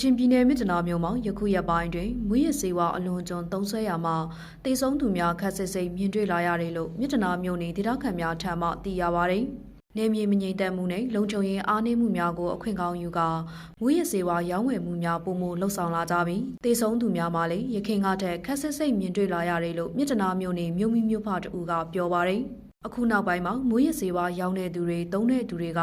ချင်ပြည်နယ်မြစ်တနာမြို့မှာယခုရက်ပိုင်းတွင်မွေးရစေဝါအလွန်ကျွံသုံးဆွဲရာမှာတေဆုံးသူများခက်စစ်စိတ်မြင်တွေ့လာရတယ်လို့မြစ်တနာမြို့နေဒေသခံများထံမှသိရပါဗျ။နေမြေမငြိမ်သက်မှုနဲ့လုံခြုံရေးအားနည်းမှုများကိုအခွင့်ကောင်းယူကာမွေးရစေဝါရောင်းဝယ်မှုများပုံမလှုပ်ဆောင်လာကြပြီးတေဆုံးသူများမှလည်းရခင်ကတည်းကခက်စစ်စိတ်မြင်တွေ့လာရတယ်လို့မြစ်တနာမြို့နေမြို့မိမြို့ဖတူကပြောပါဗျ။အခုနောက်ပိုင်းမှာမွေးရစေဝါရောင်းတဲ့သူတွေတုံးတဲ့သူတွေက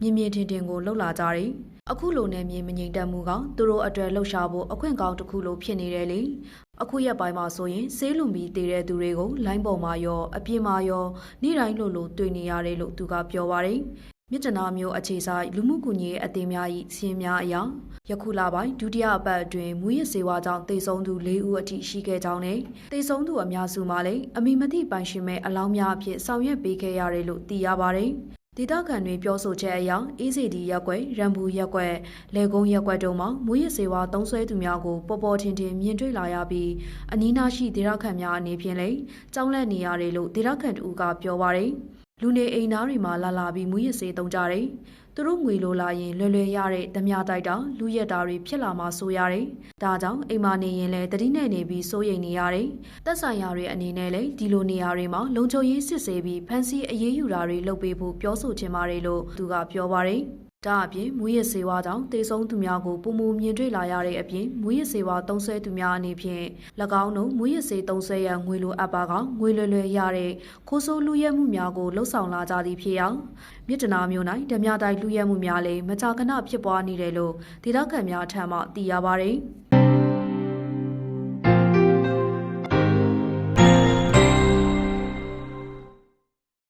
မြင်မြင်ထင်ထင်ကိုလှုပ်လာကြတယ်။ အခုလိုနဲ့မြင်မငြိမ်သက်မှုကသူတို့အတွက်လှုပ်ရှားဖို့အခွင့်ကောင်းတစ်ခုလိုဖြစ်နေတယ်လေ။အခုရက်ပိုင်းမှာဆိုရင်ဆေးလွန်ပြီးတည်တဲ့သူတွေကိုလိုင်းပေါ်မှာရောအပြင်မှာရောနေ့တိုင်းလို့လို့တွေ့နေရတယ်လို့သူကပြောပါတယ်။မြစ်တနာမျိုးအခြေဆိုင်လူမှုကူညီရေးအသင်းများ၏စီရင်များအရာယခုလပိုင်းဒုတိယအပတ်အတွင်းမူရစ်စေဝါကြောင့်တေဆုံးသူ၄ဦးအထိရှိခဲ့ကြောင်းနဲ့တေဆုံးသူအများစုမှာလည်းအမိမတိပိုင်ရှင်မဲ့အလောင်းများအဖြစ်ဆောင်ရွက်ပေးခဲ့ရတယ်လို့သိရပါတယ်။ ဒေသခံတွေပြောဆိုချက်အရ ACD ရက်ကွယ်ရန်ဘူရက်ကွယ်လေကုန်းရက်ကွက်တို့မှာမူရစ်စေဝါသုံးဆွဲသူများကိုပေါ်ပေါ်ထင်ထင်မြင်တွေ့လာရပြီးအနီးနားရှိဒေသခံများအနေဖြင့်လည်းကြောင်းလက်နေရတယ်လို့ဒေသခံတို့ကပြောပါတယ်။ လူနေအိမ်သားတွေမှာလာလာပြီးမူရစ်စေးသုံးကြတယ်။သူတို့ငွေလိုလာရင်လွယ်လွယ်ရတဲ့ဓမြတိုက်တာလူရက်တာတွေဖြစ်လာမှဆိုရတယ်။ဒါကြောင့်အိမ်မာနေရင်လည်းတတိနဲ့နေပြီးစိုးရိမ်နေရတယ်။သက်ဆိုင်ရာတွေအနေနဲ့လည်းဒီလိုနေရာတွေမှာလုံခြုံရေးစစ်ဆေးပြီးဖမ်းဆီးအရေးယူတာတွေလုပ်ပေးဖို့ပြောဆိုချင်ပါတယ်လို့သူကပြောပါတယ်။ ဒါအပြင်မူရစ်စေဝါကြောင့်တေဆုံးသူများကိုပုံမမြင်တွေ့လာရတဲ့အပြင်မူရစ်စေဝါသုံးဆွဲသူများအနေဖြင့်၎င်းတို့မူရစ်စေသုံးဆွဲရန်ငွေလိုအပ်ပါကငွေလွယ်လွယ်ရတဲ့ခိုးဆိုးလူရဲမှုများကိုလှုပ်ဆောင်လာကြသည်ဖြစ်ရာမြစ်တနာမျိုး၌ဓမြတိုက်လူရဲမှုများလည်းမကြာခဏဖြစ်ပွားနေတယ်လို့ဒေသခံများထံမှသိရပါတယ်။